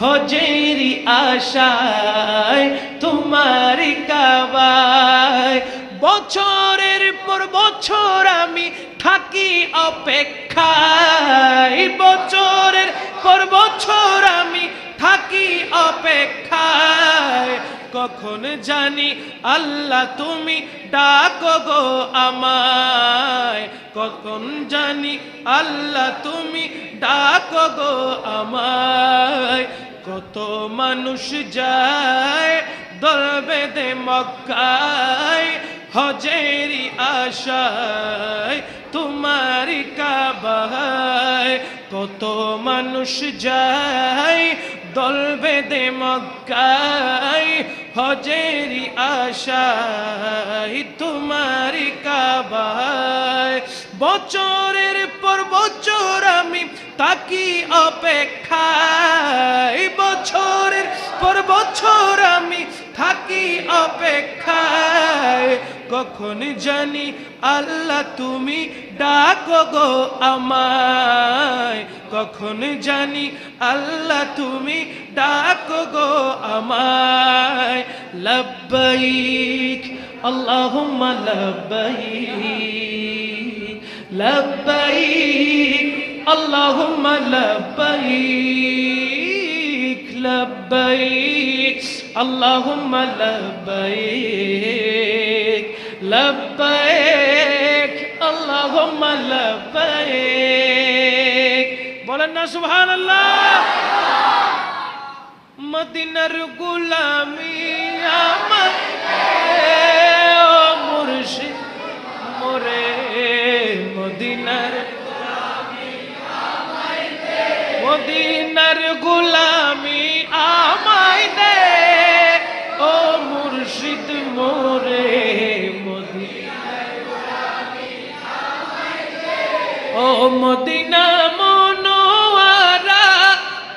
হজেরি আশায়, তোমার কাবায়। বছরের পর বছর আমি থাকি অপেক্ষায়। বছরের পর বছর আমি থাকি অপেক্ষায়। কখন জানি আল্লাহ তুমি ডাকো গো আমায়। কখন জানি আল্লাহ তুমি ডাকো গো আমায়। কত মানুষ যায় দল বেঁধে মক্কায়, হজেরি আশায়, তোমার কাবায়। কত মানুষ যায় দল বেঁধে মক্কায়, হজেরি আশায়, তোমার কাবায়। বছরের পর বছর আমি তাকি অপেক্ষায়। বছরের পর বছর আমি থাকি অপেক্ষায়। কখন জানি আল্লাহ তুমি ডাকো গো আমায়। কখন জানি আল্লাহ তুমি ডাকো গো আমায়। লব্বাইক, আল্লাহুম্মা লব্বাইক। লব্বাইক আল্লাহুম্মা লব্বাইক লব্বাইক আল্লাহুম্মা লব্বাইক লব্বাইক আল্লাহুম্মা লব্বাইক বলেন না সুবহানাল্লাহ মদিনার গুলামি মদিনার গুলামি আমায় দে। ও মুর্শিদ মোরে ও মদিনা মনোয়ারা,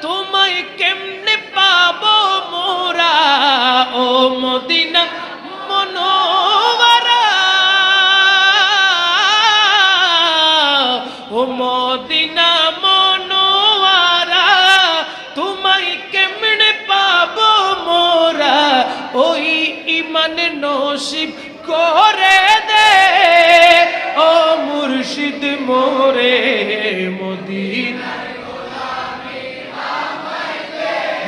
তোমায় কেমনে পাবো মোরা? ও মদিনা মনোয়ারা। ও মদিনা ইমান নসিব করে দে। ও মুর্শিদ মোরে মদিনা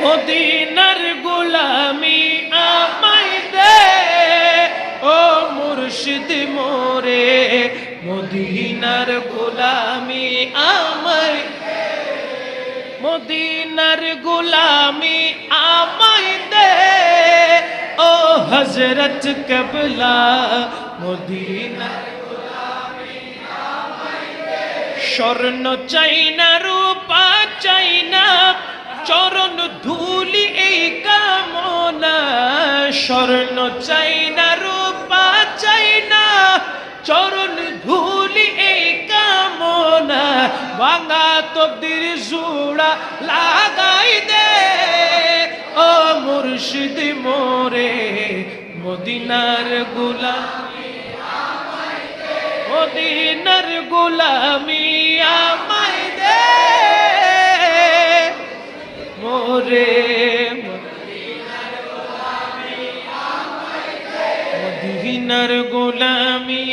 মদিনার গোলামি আমায় দে। ও মুর্শিদ মোরে মদিনার গোলামি আমায় মদিনার গোলামি হজরত কবলা মদিনার স্বর্ণ চাইনা রূপা চাইনা চরণ ধুলি এই কামনা স্বর্ণ চাইনা রূপা চাইনা চরণ ধুলি এই কামনা ভাঙা তকদির জোড়া ও মুর্শিদ মোরে মদিনারগুলা মদিনার গোলামি আমায় দে। মোরে মদিনার গোলামি